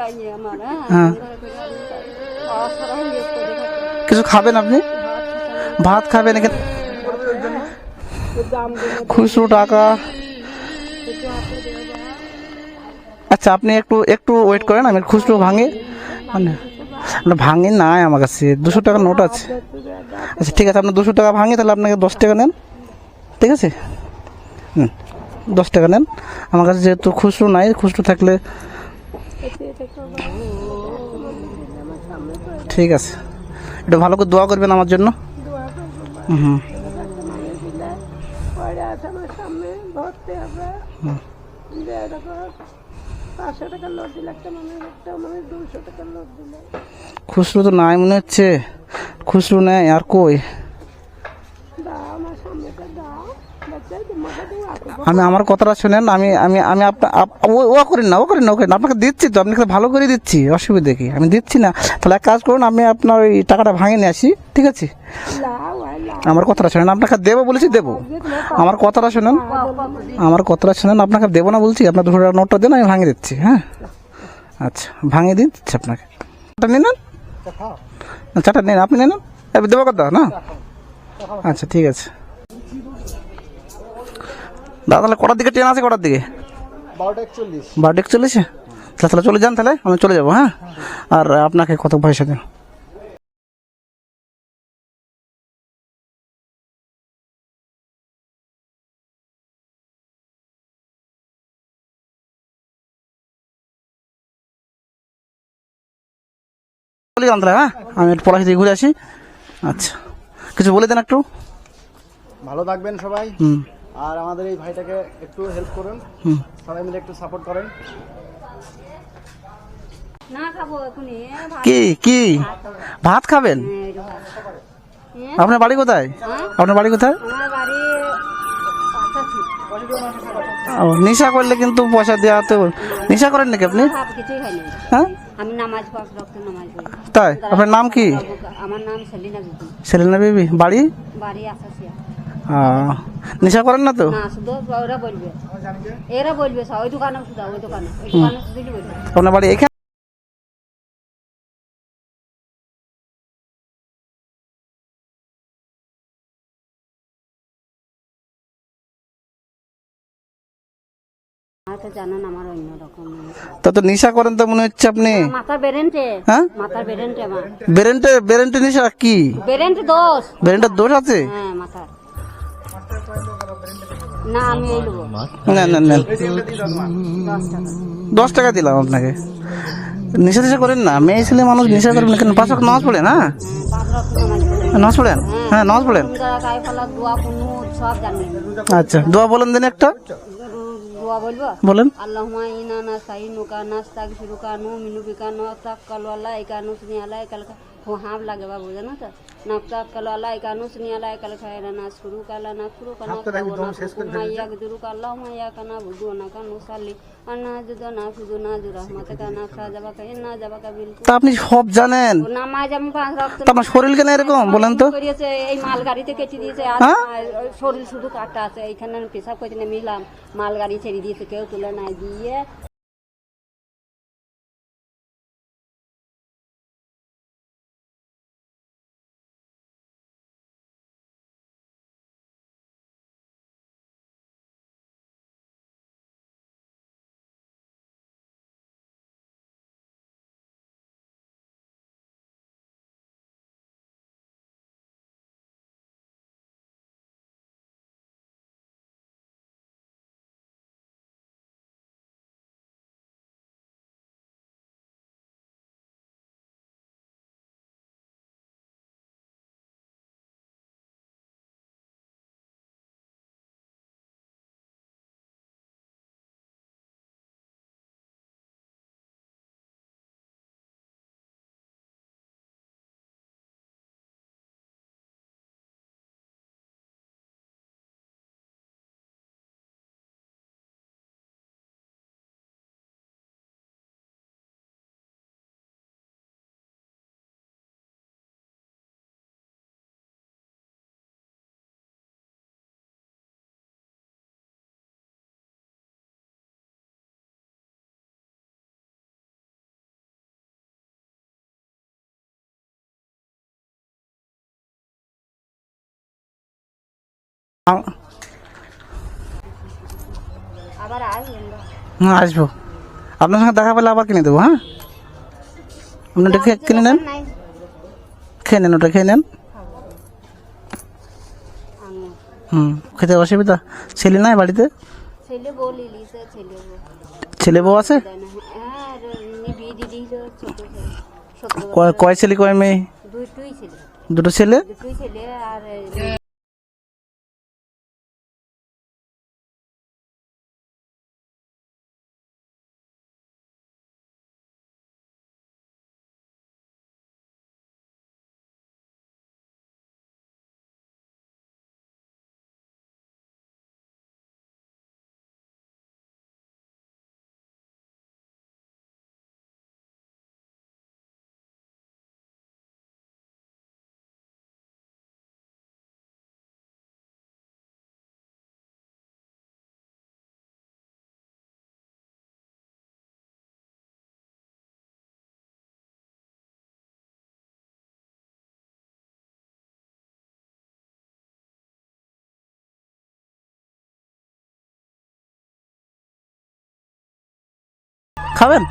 হ্যাঁ? হ্যাঁ। কিছু খাবেন আপনি? ভাত খাবেন এখানে? খুচরো টাকা। আচ্ছা আপনি একটু একটু ওয়েট করেন, আমি খুচরো ভাঙে। মানে ভাঙে নাই আমার কাছে। দুশো টাকার নোট আছে। আচ্ছা ঠিক আছে, আপনি দুশো টাকা ভাঙে, তাহলে আপনাকে দশ টাকা নেন। ঠিক আছে? হুম, দশ টাকা নেন। আমার কাছে যেহেতু খুচরো নাই, খুচরো থাকলে ঠিক আছে। একটু ভালো করে দোয়া করবেন আমার জন্য। খুচরো তো নাই মনে হচ্ছে। খুচরো নেই আর কই? আমি আমার কথাটা শুনেন আমি আমি আমি ও ও করেন না ও করেন না ও করেন। আপনাকে দিচ্ছি তো আপনাকে ভালো করে দিচ্ছি অসুবিধা কি? আমি দিচ্ছি না। তাহলে এক কাজ করুন আমি আপনার ওই টাকাটা ভাঙে নিয়ে আসি ঠিক আছে? আমার কথাটা শুনেন আপনাকে দেবো বলেছি দেবো। আমার কথাটা শুনেন আমার কথাটা শুনেন আপনাকে দেবো না বলছি আপনার দুশো টাকা নোটটা দেন আমি ভাঙে দিচ্ছি হ্যাঁ? আচ্ছা ভাঙে দিন দিচ্ছি আপনাকে। চাটা নিন? না চাটা নিন আপনি নিন? দেবো কথা না? আচ্ছা ঠিক আছে। দাদা তাহলে কটার দিকে ট্রেন আছে কটার দিকে? বারোটা একচল্লিশ। বারোটা তাহলে তাহলে চলে যান তাহলে আমি চলে যাব হ্যাঁ? আর আপনাকে কত পয়সা দেন চলে যান তাহলে হ্যাঁ? আমি একটু পলাশি ঘুরে আসি। আচ্ছা। কিছু বলে দেন একটু। ভালো থাকবেন সবাই। হুম। আর আমাদের এই ভাইটাকে একটু হেল্প করুন। হুম। সবাই মিলে একটু সাপোর্ট করেন। না খাব ভাত কি কি? ভাত খাবেন? এই যে ভাত। এ, আপনার বাড়ি কোথায়? আপনার বাড়ি কোথায়? নেশা করলে কিন্তু পয়সা দেওয়া তো নেশা করেন নাকি আপনি? হ্যাঁ? তাই? আপনার নাম কি? আমার নাম সেলিনা বিবি। সেলিনা বিবি। বাড়ি? বাড়ি আসাসিয়া নেশা করেন না তো? এরা আপনার বাড়ি এখানে আমার তো জানেন তা তো নেশা করেন তো মনে হচ্ছে আপনি। মাথা বেরেন্টে। হ্যাঁ? বেরেন্টে আমার। বেরেন্টে বেরেন্টে নেশা কি? বেরেন্টে দোষ। বেরেন্টের দোষ আছে? হ্যাঁ না আমি এই নেব। না না না। দশ টাকা দিলাম আপনাকে। নেশা টেশা করেন না। মেয়ে ছেলে মানুষ নেশা করবেন কেন? পাঁচ ওয়াক্ত নামাজ পড়েন হ্যাঁ পাঁচ রক্ত নামাজ পড়ি নামাজ পড়েন হ্যাঁ নামাজ পড়েন যারা গায়ে ফেলা দোয়া কোনো সব জানি আচ্ছা দোয়া বলেন দিন একটা দোয়া বলব বলেন আল্লাহুম্মা ইনা নাস্তাইনুকা নাস্তাগফিরুকা নুমিনুবিকা নাতাক্কালু আলাইকা নুসনি আলাইকা হো হাম লাগে বাবু জানো তো নাতাক্কালু আলাইকা নুসনি আলাইকা খায়রা নাসকুরুকা লা নাকফুরুকা নাকুমা ইয়াগদিরুকা আল্লাহুম্মা ইয়াকা নাবুদু ওয়া নাকা নুসাল্লি ওয়া নাজুদু ওয়া নাফিদু নাজু রাহমাতাকা নাফসা জাবাকা ইন্না জাবাকা বিল তা আপনি সব জানেন নামাজ আমি পাঁচ রক্ত তা আপনার শরীর কেন এরকম বলেন তো করিয়েছে এই মাল গাড়িতে কেটে দিয়েছে আর? শরীর শুধু কাটা আছে এইখানে পেশাব করতে মিলাম মাল গাড়ি ছেড়ে দিয়েছে কেউ তুলে নাই দিয়ে হ্যাঁ আসব। আপনার সঙ্গে দেখা পেলে আবার কিনে দেবো হ্যাঁ? আপনি ওটা কিনে নেন। খেয়ে নেন ওটা খেয়ে নেন। হুম খেতে অসুবিধা? ছেলে নাই বাড়িতে? ছেলে বউ আছে? হ্যাঁ কয় ছেলে কয় মেয়ে? দুটো ছেলে? বাবু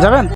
যাবেন?